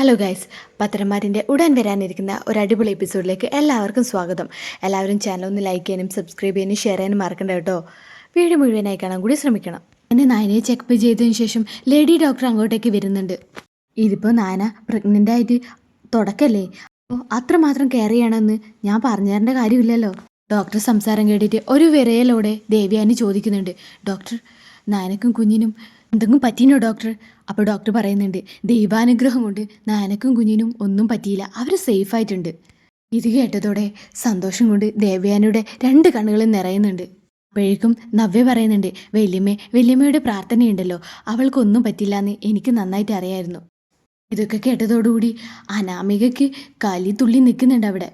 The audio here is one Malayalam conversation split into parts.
ഹലോ ഗൈസ് പത്രന്മാരിന്റെ ഉടൻ വരാനിരിക്കുന്ന ഒരു അടിപൊളി എപ്പിസോഡിലേക്ക് എല്ലാവർക്കും സ്വാഗതം. എല്ലാവരും ചാനൽ ഒന്ന് ലൈക്ക് ചെയ്യാനും സബ്സ്ക്രൈബ് ചെയ്യാനും ഷെയർ ചെയ്യാനും മറക്കണ്ട കേട്ടോ. വീഡിയോ മുഴുവനായി കാണാൻ കൂടി ശ്രമിക്കണം. എന്നെ നായനെ ചെക്കപ്പ് ചെയ്തതിന് ശേഷം ലേഡി ഡോക്ടർ അങ്ങോട്ടേക്ക് വരുന്നുണ്ട്. ഇതിപ്പോൾ നായന പ്രഗ്നന്റ് ആയിട്ട് തുടക്കല്ലേ? അപ്പോൾ അത്രമാത്രം കെയർ ചെയ്യണമെന്ന് ഞാൻ പറഞ്ഞു തരേണ്ട കാര്യമില്ലല്ലോ. ഡോക്ടർ സംസാരം കേട്ടിട്ട് ഒരു വിരയലോടെ ദേവ്യാനി ചോദിക്കുന്നുണ്ട്. ഡോക്ടർ നായനക്കും കുഞ്ഞിനും എന്തെങ്കിലും പറ്റീനോ ഡോക്ടർ അപ്പോൾ ഡോക്ടർ പറയുന്നുണ്ട് ദൈവാനുഗ്രഹം കൊണ്ട് നാനക്കും കുഞ്ഞിനും ഒന്നും പറ്റിയില്ല അവർ സേഫായിട്ടുണ്ട് ഇത് കേട്ടതോടെ സന്തോഷം കൊണ്ട് ദേവയാനയുടെ രണ്ട് കണ്ണുകളും നിറയുന്നുണ്ട്. അപ്പോഴേക്കും നവ്യ പറയുന്നുണ്ട് വല്യമ്മേ വല്യമ്മയുടെ പ്രാർത്ഥനയുണ്ടല്ലോ അവൾക്കൊന്നും പറ്റില്ല എന്ന് എനിക്ക് നന്നായിട്ട് അറിയായിരുന്നു. ഇതൊക്കെ കേട്ടതോടുകൂടി അനാമികയ്ക്ക് കലി തുള്ളി നിൽക്കുന്നുണ്ട് അവിടെ.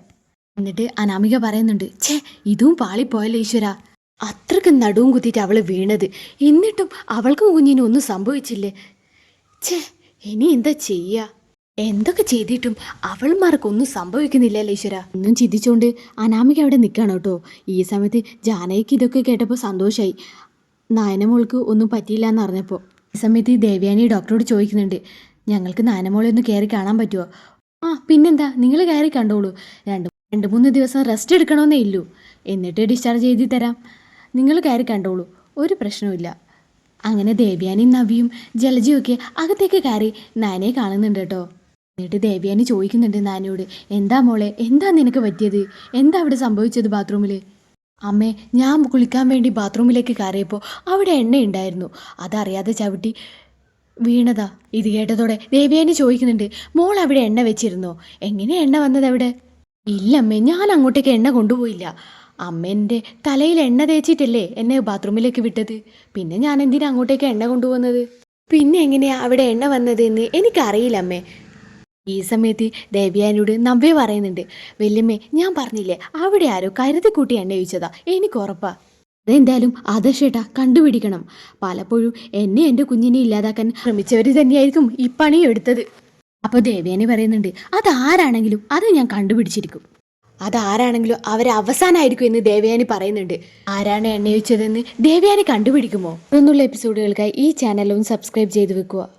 എന്നിട്ട് അനാമിക പറയുന്നുണ്ട് ഛേ ഇതും പാളിപ്പോയല്ലോ ഈശ്വര. അത്രയ്ക്ക് നടുവും കുത്തിയിട്ട് അവൾ വീണത്. എന്നിട്ടും അവൾക്കും കുഞ്ഞിനും ഒന്നും സംഭവിച്ചില്ലേ? ഛേ ഇനി എന്താ ചെയ്യാ? എന്തൊക്കെ ചെയ്തിട്ടും അവൾമാർക്കൊന്നും സംഭവിക്കുന്നില്ലല്ലോ ഈശ്വര? ഒന്നും ചിന്തിച്ചുകൊണ്ട് അനാമിക അവിടെ നിൽക്കണം കേട്ടോ. ഈ സമയത്ത് ജാനകിക്ക് ഇതൊക്കെ കേട്ടപ്പോൾ സന്തോഷമായി നായനമോൾക്ക് ഒന്നും പറ്റിയില്ല എന്ന് അറിഞ്ഞപ്പോൾ ഈ സമയത്ത് ദേവ്യാനി ഡോക്ടറോട് ചോദിക്കുന്നുണ്ട് ഞങ്ങൾക്ക് നായനമോളെ ഒന്ന് കയറി കാണാൻ പറ്റുമോ ആ പിന്നെന്താ? നിങ്ങൾ കയറി കണ്ടോളൂ. രണ്ട് രണ്ട് മൂന്ന് ദിവസം റെസ്റ്റ് എടുക്കണമെന്നേ ഇല്ലൂ. എന്നിട്ട് ഡിസ്ചാർജ് ചെയ്തി തരാം. നിങ്ങൾ കയറി കണ്ടോളൂ. ഒരു പ്രശ്നവുമില്ല. അങ്ങനെ ദേവ്യാനി നവിയും ജലജയൊക്കെ അകത്തേക്ക് കയറി നാനയെ കാണുന്നുണ്ട് കേട്ടോ. എന്നിട്ട് ദേവ്യാനി ചോദിക്കുന്നുണ്ട് നാനയോട് എന്താ മോളെ എന്താ നിനക്ക് പറ്റിയത്? എന്താ അവിടെ സംഭവിച്ചത് ബാത്റൂമിൽ അമ്മേ ഞാൻ കുളിക്കാൻ വേണ്ടി ബാത്റൂമിലേക്ക് കയറിയപ്പോൾ അവിടെ എണ്ണ ഉണ്ടായിരുന്നു അതറിയാതെ ചവിട്ടി വീണതാ. ഇത് കേട്ടതോടെ ദേവ്യാനി ചോദിക്കുന്നുണ്ട് മോൾ അവിടെ എണ്ണ വെച്ചിരുന്നോ? എങ്ങനെ എണ്ണ വന്നത് അവിടെ? ഇല്ലമ്മേ ഞാൻ അങ്ങോട്ടേക്ക് എണ്ണ കൊണ്ടുപോയില്ല. അമ്മേന്റെ തലയിൽ എണ്ണ തേച്ചിട്ടല്ലേ എന്നെ ബാത്റൂമിലേക്ക് വിട്ടത്? പിന്നെ ഞാൻ എന്തിനാ അങ്ങോട്ടേക്ക് എണ്ണ കൊണ്ടുപോകുന്നത് പിന്നെ എങ്ങനെയാ അവിടെ എണ്ണ വന്നത് എന്ന് എനിക്കറിയില്ല അമ്മേ. ഈ സമയത്ത് ദേവ്യാനോട് നവ്യ പറയുന്നുണ്ട് വല്യമ്മേ ഞാൻ പറഞ്ഞില്ലേ അവിടെ ആരോ കരുതി കൂട്ടി എണ്ണ ഒഴിച്ചതാ എനിക്ക് ഉറപ്പാ. അതെന്തായാലും ആദർശേട്ടാ കണ്ടുപിടിക്കണം. പലപ്പോഴും എന്നെ എന്റെ കുഞ്ഞിനെ ഇല്ലാതാക്കാൻ ശ്രമിച്ചവർ തന്നെയായിരിക്കും ഈ പണി എടുത്തത്. അപ്പോൾ ദേവയാനി പറയുന്നുണ്ട് അതാരാണെങ്കിലും അത് ഞാൻ കണ്ടുപിടിച്ചിരിക്കും. അതാരാണെങ്കിലും അവരെ അവസാനമായിരിക്കും എന്ന് ദേവയാനി പറയുന്നുണ്ട്. ആരാണ് എണ്ണയൊഴിച്ചതെന്ന് ദേവയാനി കണ്ടുപിടിക്കുമോ? തുടർന്നുള്ള എപ്പിസോഡുകൾക്കായി ഈ ചാനലും സബ്സ്ക്രൈബ് ചെയ്തു വെക്കുക.